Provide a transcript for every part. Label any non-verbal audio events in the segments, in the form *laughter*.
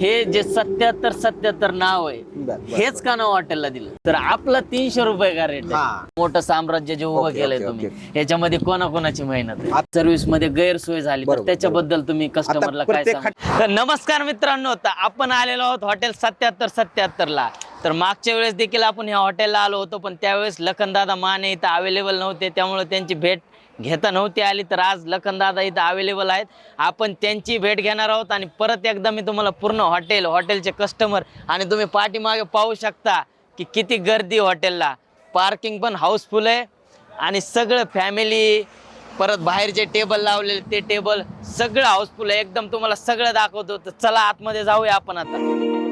हे जे सत्याहत्तर सत्याहत्तर नाव आहे हेच का नाव हॉटेलला दिलं? तर आपलं तीनशे रुपये का रेट. आहे? मोठं साम्राज्य जे उभं केलंय तुम्ही. याच्यामध्ये कोणाकोणाची मेहनत आहे? सर्व्हिसमध्ये गैरसोय झाली तर त्याच्याबद्दल तुम्ही कस्टमरला काय सांगा? तर नमस्कार मित्रांनो तर आपण आलेलो आहोत हॉटेल सत्याहत्तर सत्याहत्तर ला तर मागच्या वेळेस देखील आपण ह्या हॉटेलला आलो होतो पण त्यावेळेस लखनदादा माने इथं अवेलेबल नव्हते त्यामुळे त्यांची भेट घेता नव्हती आली तर आज लखनदादा इथं अवेलेबल आहेत. आपण त्यांची भेट घेणार आहोत आणि परत एकदा मी तुम्हाला पूर्ण हॉटेल हॉटेलचे कस्टमर आणि तुम्ही पाठीमागे पाहू शकता की किती गर्दी हॉटेलला पार्किंग पण हाऊसफुल आहे आणि सगळं फॅमिली परत बाहेरचे टेबल लावलेले ते टेबल सगळं हाऊसफुल आहे. एकदम तुम्हाला सगळं दाखवतो. तर चला आतमध्ये जाऊया आपण आता.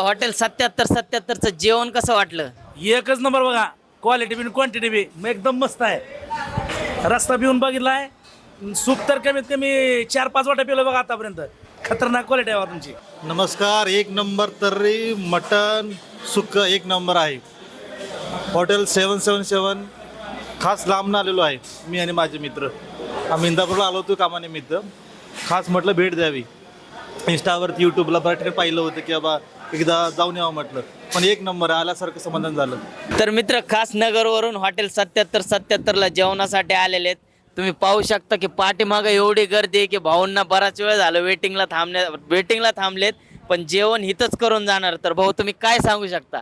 हॉटेल सत्याहत्तर सत्याहत्तरचं जेवण कसं वाटलं? एकच नंबर बघा क्वालिटी बी क्वांटिटी बी. मग एकदम मस्त आहे. रस्ता पिऊन बघितला आहे सूप तर कमीत कमी चार पाच वाटा पिलं बघा आतापर्यंत. खतरनाक क्वालिटी आहे बा तुमची. नमस्कार एक नंबर तर्री मटन सुक्क एक नंबर आहे. हॉटेल सेवन सेवन सेवन खास लांबनं आलेलो आहे मी आणि माझे मित्र. आम्ही इंदापूरला आलो होतो कामानिमित्त. खास म्हटलं भेट द्यावी. इंस्टावरती यूट्यूबला ठिकाणी पाहिलं होतं की बाबा एकदा जाऊन यावं म्हटलं. पण एक नंबर आल्यासारखं समाधान झालं. तर मित्र खास नगरवरून हॉटेल सत्याहत्तर सत्याहत्तरला जेवणासाठी आलेले आहेत. तुम्ही पाहू शकता की पाठीमागं एवढी गर्दी आहे की भाऊंना बराच वेळ झालं वेटिंगला थांबण्या वेटिंगला थांबलेत. पण जेवण इथंच करून जाणार. तर भाऊ तुम्ही काय सांगू शकता?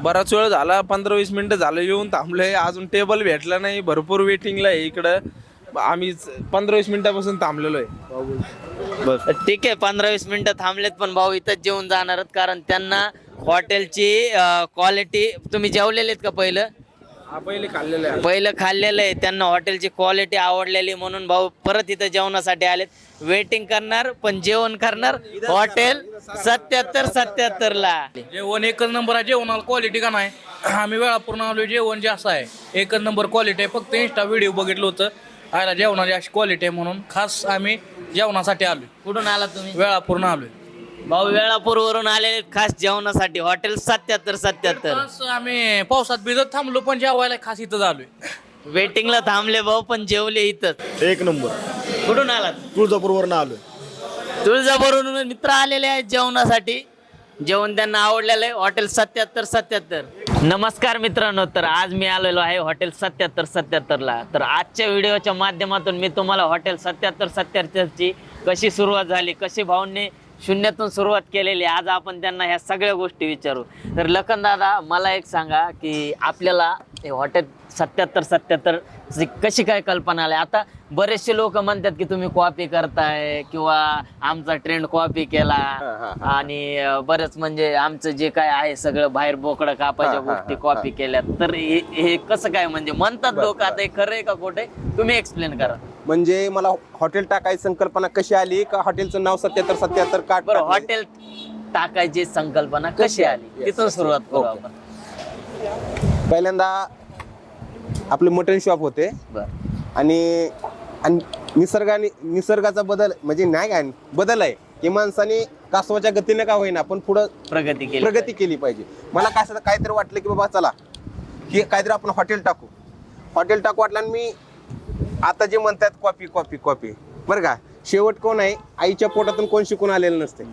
बराच वेळ झाला पंधरा वीस मिनिटं झालं येऊन थांबलोय अजून टेबल भेटला नाही भरपूर वेटिंगला आहे इकडं. आम्ही पंधरा वीस मिनिटापासून थांबलेलो आहे. बस ठीक आहे पंधरा वीस मिनिटं थांबलेत पण भाऊ इथंच जेवून जाणार कारण त्यांना हॉटेलची क्वालिटी तुम्ही जेवलेले आहेत का पहिलं? पहिले खाल्लेलं आहे. पहिलं खाल्लेलं आहे त्यांना हॉटेलची क्वालिटी आवडलेली म्हणून भाऊ परत इथं जेवणासाठी आलेत. वेटिंग करणार पण जेवण करणार हॉटेल सत्याहत्तर सत्याहत्तर ला. जेवण एकच नंबर आहे जेवणाला क्वालिटी का नाही? आम्ही वेळापूर्ण आलो जेवण जे असं आहे एकच नंबर क्वालिटी आहे. फक्त इंस्टा व्हिडिओ बघितलं होतं. आयला जेवणाची अशी क्वालिटी आहे म्हणून खास आम्ही जेवणासाठी आलोय. कुठून आला तुम्ही? वेळापूर्ण आलोय. भाऊ वेळापूर वरून आलेले खास जेवणासाठी. हॉटेल सत्याहत्तर सत्याहत्तर. खास आम्ही पावसात भिजत थांबलो पण जेवायला खास इथं आलोय वेटिंगला थांबले भाऊ पण जेवले इथंच एक नंबर. कुठून आलात? तुळजापूरवरनं आलो तुळजाभरून मित्र आलेले आहेत जेवणासाठी. जेवण त्यांना आवडलेलं आहे. हॉटेल सत्याहत्तर सत्याहत्तर. नमस्कार मित्रांनो तर आज मी आलेलो आहे हॉटेल सत्याहत्तर सत्याहत्तरला. तर आजच्या व्हिडिओच्या माध्यमातून मी तुम्हाला हॉटेल सत्याहत्तर सत्याहत्तरची कशी सुरुवात झाली कशी भाऊंनी शून्यातून सुरुवात केलेली आज आपण त्यांना ह्या सगळ्या गोष्टी विचारू. तर लखन दादा मला एक सांगा की आपल्याला हे हॉटेल सत्याहत्तर सत्याहत्तर कशी काय कल्पना आली? आता बरेचसे लोक म्हणतात की तुम्ही कॉपी करताय किंवा आमचा ट्रेंड कॉपी केला. आणि बरेच म्हणजे आमचं जे काय आहे सगळं बाहेर बोकडं कापायच्या गोष्टी कॉपी केल्यात. तर हे कसं काय म्हणजे म्हणतात लोक आता हे खरं आहे का खोटं आहे? तुम्ही एक्सप्लेन करा. म्हणजे मला हॉटेल टाकायची संकल्पना कशी आली? का हॉटेलचं नाव सत्याहत्तर सत्याहत्तर काट बरं? हॉटेल टाकायची संकल्पना कशी आली. तिथून सुरुवात करू. आपण. पहिल्यांदा आपले मटन शॉप होते. बरं. आणि आणि निसर्गाने निसर्गाचा बदल म्हणजे नाही काय बदल आहे की माणसाने कासवाच्या गतीने का होईना पण पुढं प्रगती केली प्रगती केली पाहिजे. मला काय असं काहीतरी वाटलं की बाबा चला हे काहीतरी आपण हॉटेल टाकू. हॉटेल टाकू वाटलं आणि मी आता जे म्हणतात कॉपी कॉपी कॉपी बरं का? शेवट कोण आहे? आईच्या पोटातून कोण शिकून आलेलं नसते.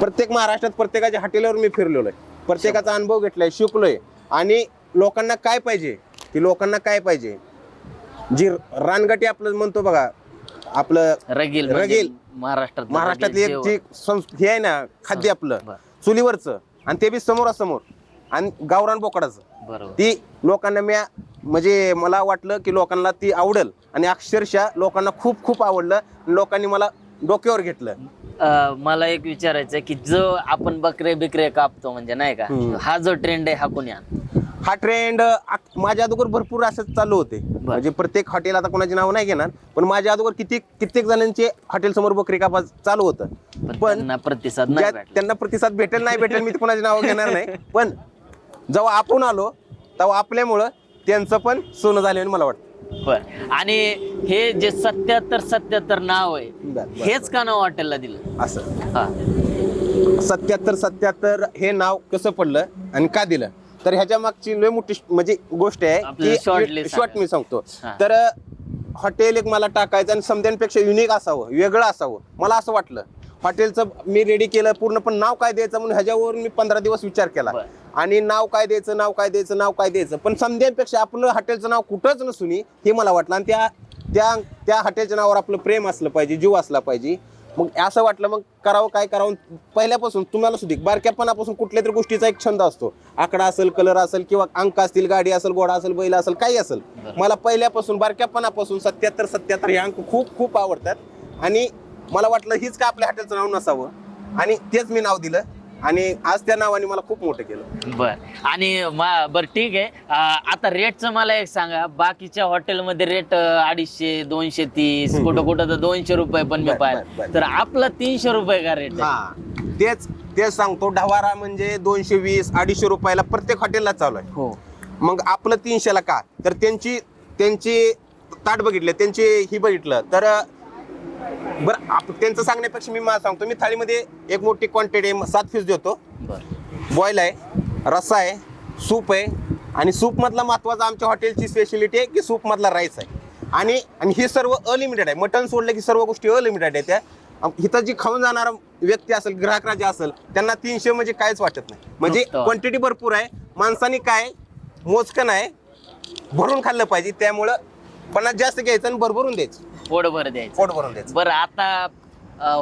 प्रत्येक महाराष्ट्रात प्रत्येकाच्या हॉटेलवर मी फिरलेलो आहे. प्रत्येकाचा अनुभव घेतलाय शिकलोय. आणि लोकांना काय पाहिजे की लोकांना काय पाहिजे जी रानगटी आपलं म्हणतो बघा आपलं रगील म्हणजे रगील. महाराष्ट्रात महाराष्ट्रातली एक जी संस्कृती हे आहे ना खाद्य आपलं बरं. चुलीवरचं आणि ते बी समोरासमोर आणि गावरान बोकडाचं बरोबर ती लोकांना मी म्हणजे मला वाटलं की लोकांना ती आवडेल आणि अक्षरशः लोकांना खूप खूप आवडलं लोकांनी मला डोक्यावर घेतलं अं, मला एक विचारायचं आहे की जो आपण बकरे बिकरे कापतो म्हणजे नाही का हम्म. हा जो ट्रेंड आहे हा कोणी? हा ट्रेंड माझ्या अगोदर भरपूर असंच चालू होते. म्हणजे प्रत्येक हॉटेल आता कोणाची नाव नाही घेणार पण माझ्या अगोदर किती कित्येक जणांचे हॉटेल समोर बकरी कापा चालू होतं. पण प्रतिसाद त्यांना प्रतिसाद भेटेल नाही भेटेल मी कोणाची नाव घेणार नाही. *laughs* पण जेव्हा आपण आलो तेव्हा आपल्यामुळं त्यांचं पण सोनं झालं मला वाटतं. बर. आणि हे जे सत्याहत्तर सत्याहत्तर नाव आहे हेच का नाव हॉटेलला दिलं? असं. हा. सत्याहत्तर सत्याहत्तर हे नाव कसं पडलं आणि का दिलं? तर ह्याच्या मागची लय मोठी म्हणजे गोष्ट आहे सांगा. शॉर्ट मी सांगतो. तर हॉटेल एक मला टाकायचं आणि समद्यांपेक्षा युनिक असावं वेगळं असावं मला असं वाटलं हॉटेलचं मी रेडी केलं पूर्ण पण नाव काय द्यायचं म्हणून ह्याच्यावर मी पंधरा दिवस विचार केला. आणि नाव काय द्यायचं नाव काय द्यायचं नाव काय द्यायचं पण समद्यांपेक्षा आपलं हॉटेलचं नाव कुठंच नसुनी हे मला वाटलं आणि त्या त्या त्या हॉटेलच्या नावावर आपलं प्रेम असलं पाहिजे जीव असला पाहिजे मग असं वाटलं मग करावं काय करावं? पहिल्यापासून तुम्हाला सुधी बारक्यापणापासून कुठल्या तरी गोष्टीचा एक छंद असतो. आकडा असेल कलर असेल किंवा अंक असतील गाडी असेल घोडा असेल बैल असेल काही असेल. मला पहिल्यापासून बारक्यापणापासून सत्याहत्तर सत्याहत्तर हे अंक खूप खूप आवडतात. आणि मला वाटलं हीच का आपल्या हॉटेलचं नाव नसावं? आणि तेच मी नाव दिलं. आणि आज त्या नावाने मला खूप मोठं केलं. बर. आणि मा- बर ठीक आहे. आता रेटचं मला एक सांगा. बाकीच्या हॉटेलमध्ये रेट अडीचशे दोनशे तीस कुठं कुठं तर दोनशे रुपये पण मी बर, बर, पाहिजे बर. तर आपलं तीनशे रुपये का रेट हा. तेच तेच सांगतो. ढवारा म्हणजे दोनशे वीस अडीचशे रुपयाला प्रत्येक हॉटेलला चालू आहे. हो. मग आपलं तीनशेला का? तर त्यांची त्यांची ताट बघितले त्यांची ही बघितलं. तर बरं आप त्यांचं सांगण्यापेक्षा मी मला सांगतो. मी थाळीमध्ये एक मोठी क्वांटिटी सात पीस देतो. बॉईल आहे रस्सा आहे सूप आहे आणि सूपमधला महत्त्वाचा आमच्या हॉटेलची स्पेशलिटी आहे की सूपमधला राईस आहे. आणि आणि हे सर्व अलिमिटेड आहे. मटन सोडलं की सर्व गोष्टी अलिमिटेड आहे त्या. इथं जी खाऊन जाणारा व्यक्ती असेल ग्राहक राजा असेल त्यांना तीनशे म्हणजे काहीच वाटत नाही. म्हणजे. क्वांटिटी भरपूर आहे. माणसाने काय मोजकं नाही भरून खाल्लं पाहिजे. त्यामुळं पन्नास जास्त घ्यायचं आणि भरभरून द्यायचं. पोट भर द्यायचं. पोट भरून द्यायचं. बरं आता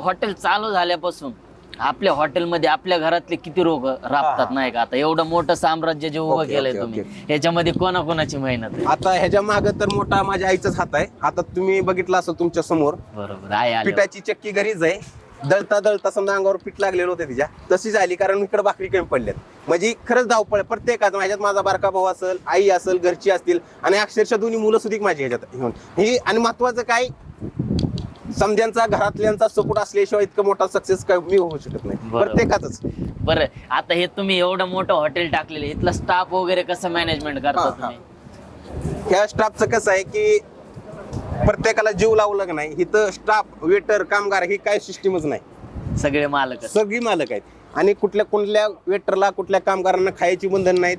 हॉटेल चालू झाल्यापासून आपल्या हॉटेलमध्ये आपल्या घरातले किती लोक राबतात. नाही का? आता एवढं मोठं साम्राज्य जे उभं ओके, केलंय ओके, तुम्ही ओके. याच्यामध्ये कोणाकोणाची मेहनत आहे? आता ह्याच्या मागं तर मोठा माझ्या आईचाच हात आहे. आता तुम्ही बघितलं असं तुमच्यासमोर. बरोबर आहे पिठाची चक्की घरीच आहे. दळता दळता समजा अंगावर पीठ लागलेलं होतं तिच्या तशी झाली कारण इकडे भाकरी कमी पडल्यात. म्हणजे खरंच धावपळ. प्रत्येकाचं माझ्यात माझा बारका भाऊ असेल आई असेल घरची असतील आणि अक्षरशः दोन्ही मुलं सुद्धा माझी ह्याच्यात घेऊन ही आणि महत्वाचं काय? समध्यांचा घरातल्यांचा सपोर्ट असल्याशिवाय इतकं मोठा सक्सेस काय मी होऊ शकत नाही. प्रत्येकाच बरं आता हे तुम्ही एवढं मोठं हॉटेल टाकलेलं इथलं स्टाफ वगैरे कसं मॅनेजमेंट करता. तुम्ही? ह्या स्टाफचं कसं आहे की प्रत्येकाला जीव लावलं नाही इथं स्टाफ वेटर कामगार ही काय सिस्टीमच नाही. सगळे मालक. सगळी मालक आहेत. आणि कुठल्या कुठल्या वेटरला कुठल्या कामगारांना खायची बंधन नाहीत.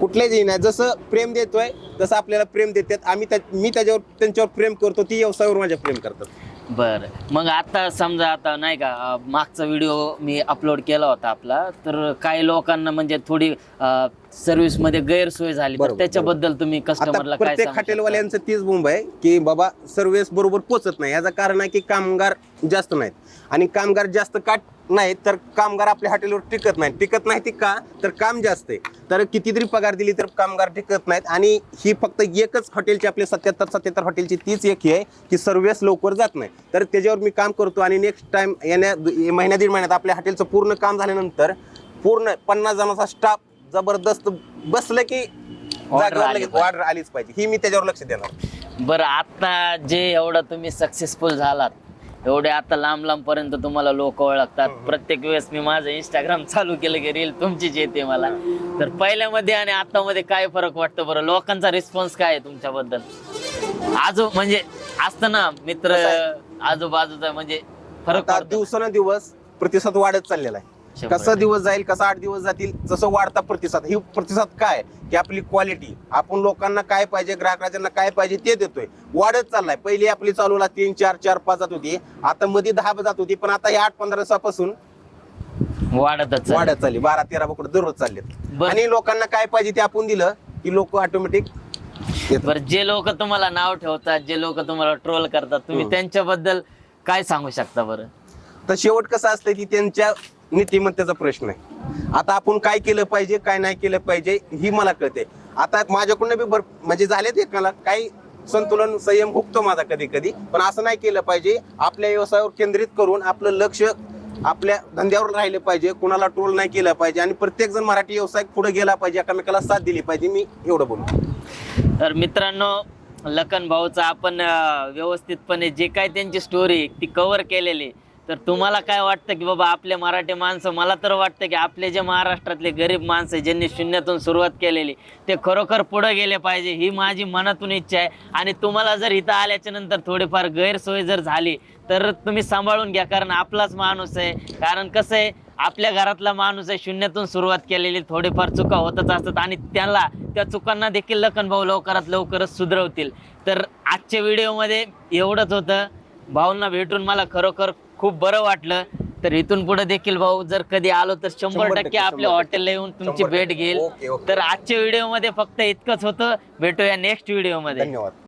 कुठल्याही नाही. जसं प्रेम देतोय तसं आपल्याला प्रेम देतात. आम्ही त्या मी त्याच्यावर त्यांच्यावर प्रेम करतो ती व्यवसायावर माझ्या प्रेम करतात. बर. मग आता समजा आता नाही का अं, मागचा व्हिडिओ मी अपलोड केला होता आपला तर काही लोकांना म्हणजे थोडी सर्व्हिसमध्ये गैरसोय झाली. तर बरोबर, त्याच्याबद्दल तुम्ही आता कस्टमरला काय प्रत्येक सांगू शकता? हॉटेलवाल्यांचं तीच बोंब आहे की बाबा सर्व्हिस बरोबर पोचत नाही. याचं कारण आहे की कामगार जास्त नाहीत. आणि कामगार जास्त का नाहीत तर कामगार आपल्या हॉटेलवर टिकत नाहीत. टिकत नाही ती का? तर काम जास्त आहे. तर कितीतरी पगार दिली तर कामगार टिकत नाहीत. आणि ही फक्त एकच हॉटेलची आपल्या सत्याहत्तर सत्याहत्तर हॉटेलची तीच एक ही आहे की सर्व्हिस लवकर जात नाही. तर त्याच्यावर मी काम करतो आणि नेक्स्ट टाइम येण्या महिन्या दीड महिन्यात आपल्या हॉटेलचं पूर्ण काम झाल्यानंतर पूर्ण पन्नास जणांचा स्टाफ जबरदस्त बसलं की. ऑर्डर आलीच पाहिजे. ही मी त्याच्यावर लक्ष देणार. बरं आता जे एवढं तुम्ही सक्सेसफुल झालात एवढे आता लांब लांब पर्यंत तुम्हाला लोक ओळखतात. प्रत्येक वेळेस मी माझं इंस्टाग्राम चालू केलं की रील तुमचीच येते मला. तर पहिल्यामध्ये आणि आता मध्ये काय फरक वाटतो बरं? लोकांचा रिस्पॉन्स काय आहे तुमच्याबद्दल? आजू म्हणजे असतं ना मित्र आजूबाजूचा म्हणजे फरक आता. दिवसानुदिवस प्रतिसाद वाढत चाललेला आहे. कसा दिवस जाईल कसा आठ दिवस जातील जसं वाढता प्रतिसाद. ही प्रतिसाद काय? की आपली क्वालिटी आपण लोकांना काय पाहिजे ग्राहक राजांना काय पाहिजे ते देतोय. वाढत चाललाय. पहिली आपली चालूला तीन चार चार पाच जात होती. आता मध्ये दहा जात होती पण आता या आठ पंधरा दिवसापासून वाढतच. वाढत चालली. बारा तेरा बोकड दररोज चाललेत. बरं. आणि लोकांना काय पाहिजे ते आपण दिलं की लोक ऑटोमॅटिक बरं जे लोक तुम्हाला नाव ठेवतात जे लोक तुम्हाला ट्रोल करतात तुम्ही. त्यांच्याबद्दल काय सांगू शकता बरं? तर शेवट कसं असतं की त्यांच्या नीतिमत्तेचा प्रश्न आहे. आता आपण काय केलं पाहिजे काय नाही केलं पाहिजे ही मला कळते आता माझ्याकडून बी भर म्हणजे झालेत एकाला काही संतुलन संयम हुकतो माझा कधी कधी पण असं नाही केलं पाहिजे. आपल्या व्यवसायावर केंद्रित करून आपलं लक्ष आपल्या धंद्यावर राहिलं पाहिजे कुणाला टोल नाही केलं पाहिजे आणि प्रत्येक जण मराठी व्यवसाय पुढे गेला पाहिजे एकामेकाला साथ दिली पाहिजे मी एवढं बोलतो तर मित्रांनो लखन भाऊचा आपण व्यवस्थितपणे जे काय त्यांची स्टोरी ती कव्हर केलेली तर तुम्हाला काय वाटतं की बाबा आपले मराठी माणसं मला तर वाटतं की आपले जे महाराष्ट्रातले गरीब माणसं ज्यांनी शून्यातून सुरुवात केलेली ते खरोखर पुढे गेले पाहिजे ही माझी मनातून इच्छा आहे. आणि तुम्हाला जर इथं आल्याच्यानंतर थोडीफार गैरसोय जर झाली तर तुम्ही सांभाळून घ्या कारण आपलाच माणूस आहे. कारण कसं आहे आपल्या घरातला माणूस आहे शून्यातून सुरुवात केलेली थोडीफार चुका होतच असतात आणि त्याला त्या चुकांना देखील लखन भाऊ लवकरात लवकरच सुधरवतील. तर आजच्या व्हिडिओमध्ये एवढंच होतं. भाऊंना भेटून मला खरोखर खूप बरं वाटलं तर इथून पुढे देखील भाऊ जर कधी आलो तर शंभर टक्के आपल्या. हॉटेलला येऊन तुमची भेट. घेईल. तर आजच्या व्हिडिओमध्ये फक्त इतकंच होतं भेटूया नेक्स्ट व्हिडिओमध्ये धन्यवाद